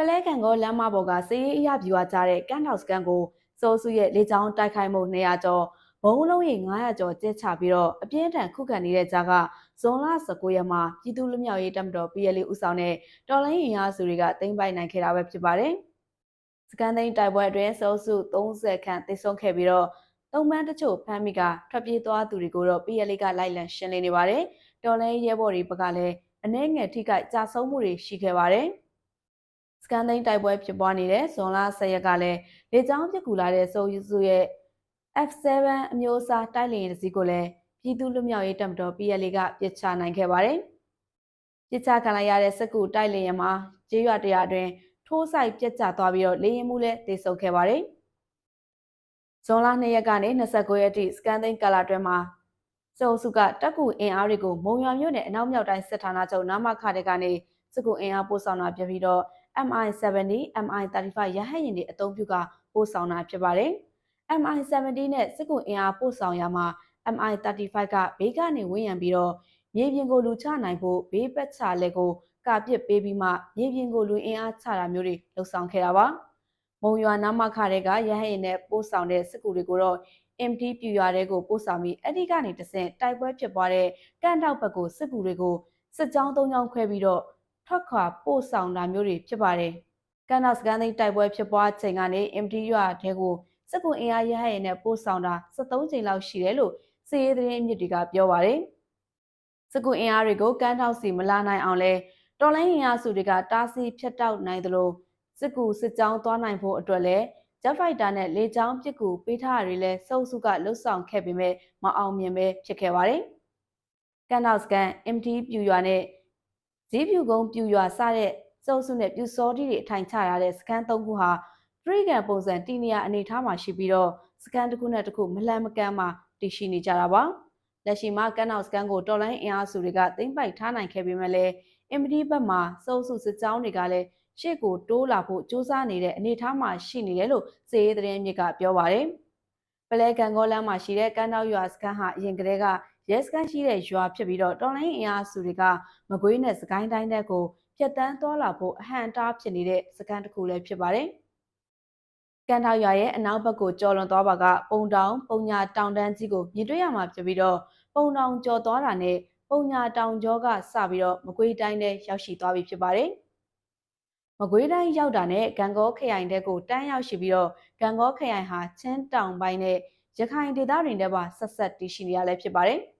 ပလဲကန်ကောလမ်းမပေါ်ကစည်ရေးအရာပြူအားကြတဲ့ကန်ထောက်စကန်ကိုစိုးစုရဲ့လေကြောင်းတိုက်ခိုက်မှု200ကျော်ဘုံလုံးရေ900ကျော်ကျက်ချပြီးတော့အပြင်းထန်ခုခံနေတဲ့ကြားကဇွန်လ19ရက်မှာပြည်သူ့လူမျိုးရေးတပ်မတော် PLA ဦးဆောင်တဲ့တော်လိုင်းရင်အားစုတွေကတင်ပိုက်နိုင်ခဲ့တာပဲဖြစ်ပါတယ်။စကန်သိန်းတိုက်ပွဲအတွင်းစိုးစု30ခန့်တိတ်ဆုံးခဲ့ပြီးတော့သုံးပန်းတချို့ဖမ်းမိကထွက်ပြေးသွားသူတွေကိုတော့ PLA ကလိုက်လံရှင်းလင်းနေပါတယ်။တော်လိုင်းရဲဘော်တွေဘက်ကလည်းအနှဲငယ်ထိခိုက်ကြာဆုံးမှုတွေရှိခဲ့ပါတယ်။ စကန်သိန်းတိုက်ပွဲဖြစ်ပွားနေတဲ့ဇွန်လ10ရက်ကလည်းလေကြောင်းပစ်ကူလာတဲ့စိုးစုရဲ့ F7 အမျိုးအစားတိုက်လေယာဉ်တစ်စီးကိုလည်းပြည်သူ့လူမျိုးရေးတပ်မတော် PLA ကပစ်ချနိုင်ခဲ့ပါတယ်။ပစ်ချခံလိုက်ရတဲ့စက်ကူတိုက်လေယာဉ်မှာကျေးရွာတရအတွင်းထိုးဆိုင်ပြက်ကျသွားပြီးတော့လေယာဉ်မှုလည်းတေဆုံခဲ့ပါတယ်။ဇွန်လ2ရက်ကနေ29ရက်ထိစကန်သိန်းကာလာတွင်မှာစုံစုကတက်ကူအင်အားတွေကိုမုံရွာမြို့နယ်အနောက်မြောက်တိုင်းစစ်ဌာနချုပ်နာမခတဲ့ကနေစကူအင်အားပို့ဆောင်တာဖြစ်ပြီးတော့ MI70 MI35 ရဟတ်ယာဉ်တွေအသုံးပြုကပို့ဆောင်တာဖြစ်ပါတယ်။ MI70 နဲ့စစ်ကူအင်အားပို့ဆောင်ရမှာ MI35 ကဘေးကနေဝန်းရံပြီးတော့မြေပြင်ကိုလူချနိုင်ဖို့ဘေးပတ်ချလက်ကိုကာပစ်ပေးပြီးမှမြေပြင်ကိုလူအင်အားချတာမျိုးတွေလှုပ်ဆောင်ခဲ့တာပါ။မုံရွာနာမခတဲ့ကရဟရင်နဲ့ပို့ဆောင်တဲ့စစ်ကူတွေကိုတော့ MT ပြူရွာတဲ့ကိုပို့ဆောင်ပြီးအဲ့ဒီကနေတဆင့်တိုက်ပွဲဖြစ်ပွားတဲ့ကန့်တောက်ဘက်ကိုစစ်ကူတွေကိုစစ်ကြောင်း၃ကြောင်းခွဲပြီးတော့ ထွက်ခွာပို့ဆောင်တာမျိုးတွေဖြစ်ပါတယ်။ကန်နာစကန်သိန်းတိုက်ပွဲဖြစ်ပွားချိန်ကနေ MT ရွာတဲ့ကိုစစ်ကူအင်အားရဟရင်နဲ့ပို့ဆောင်တာ73ချိန်လောက်ရှိတယ်လို့စီရေးသတင်းအမြစ်တွေကပြောပါတယ်။စကူအင်အားတွေကိုကန်းထောက်စီမလာနိုင်အောင်လဲတော်လိုင်းအင်အားစုတွေကတားဆီးဖျက်တောက်နိုင်သလိုစစ်ကူစစ်ကြောင်းသွားနိုင်ဖို့အတွက်လဲဂျက်ဖိုက်တာနဲ့လေကြောင်းပစ်ကူပေးထားရည်လဲစုပ်စုကလှုပ်ဆောင်ခဲ့ပေမဲ့မအောင်မြင်ပဲဖြစ်ခဲ့ပါတယ်။ကန်နောက်စကန် MT ပြူရွာနဲ့ ဈေးပြူကုန်းပြူရွာစတဲ့စုပ်စုနဲ့ပြူစောတီတွေအထိုင်ချရတဲ့စကန်၃ခုဟာပရိကန်ပုံစံတီနီယာအနေထားမှာရှိပြီးတော့စကန်တစ်ခုနဲ့တစ်ခုမလှမ်းမကမ်းမှာတည်ရှိနေကြတာပါလက်ရှိမှာကန်နောက်စကန်ကိုတော်လိုင်းအင်အားစုတွေကသိမ့်ပိုက်ထားနိုင်ခဲ့ပေမဲ့လည်းအင်မဒီဘက်မှာစုပ်စုစစ်ကြောင်းတွေကလည်းရှေ့ကိုတိုးလာဖို့စူးစမ်းနေတဲ့အနေအထားမှာရှိနေတယ်လို့စေရေးသတင်းမြစ်ကပြောပါတယ်ပလဲကန်ကောလမ်းမှာရှိတဲ့ကန်တောက်ရွာစကန်ဟာအရင်ကတည်းက ရဲစကန်ရှိတဲ့ရွာဖြစ်ပြီးတော့တော်လိုင်းအင်အားစုတွေကမကွေးနဲ့စကိုင်းတိုင်းတက်ကိုဖြတ်တန်းသွားလာဖို့အဟံတားဖြစ်နေတဲ့စကန်တစ်ခုလည်းဖြစ်ပါတယ်။ကန်ထောက်ရွာရဲ့အနောက်ဘက်ကိုကျော်လွန်သွားပါကပုံတောင်ပုံညာတောင်တန်းကြီးကိုမြင်တွေ့ရမှာဖြစ်ပြီးတော့ပုံတောင်ကျော်သွားတာနဲ့ပုံညာတောင်ကျောကစပြီးတော့မကွေးတိုင်းထဲရောက်ရှိသွားပြီဖြစ်ပါတယ်။မကွေးတိုင်းရောက်တာနဲ့ဂံကောခရိုင်တဲ့ကိုတန်းရောက်ရှိပြီးတော့ဂံကောခရိုင်ဟာချင်းတောင်ပိုင်းနဲ့ရခိုင်ဒေသတွင်ထဲမှာဆက်ဆက်တည်ရှိနေရလဲဖြစ်ပါတယ်။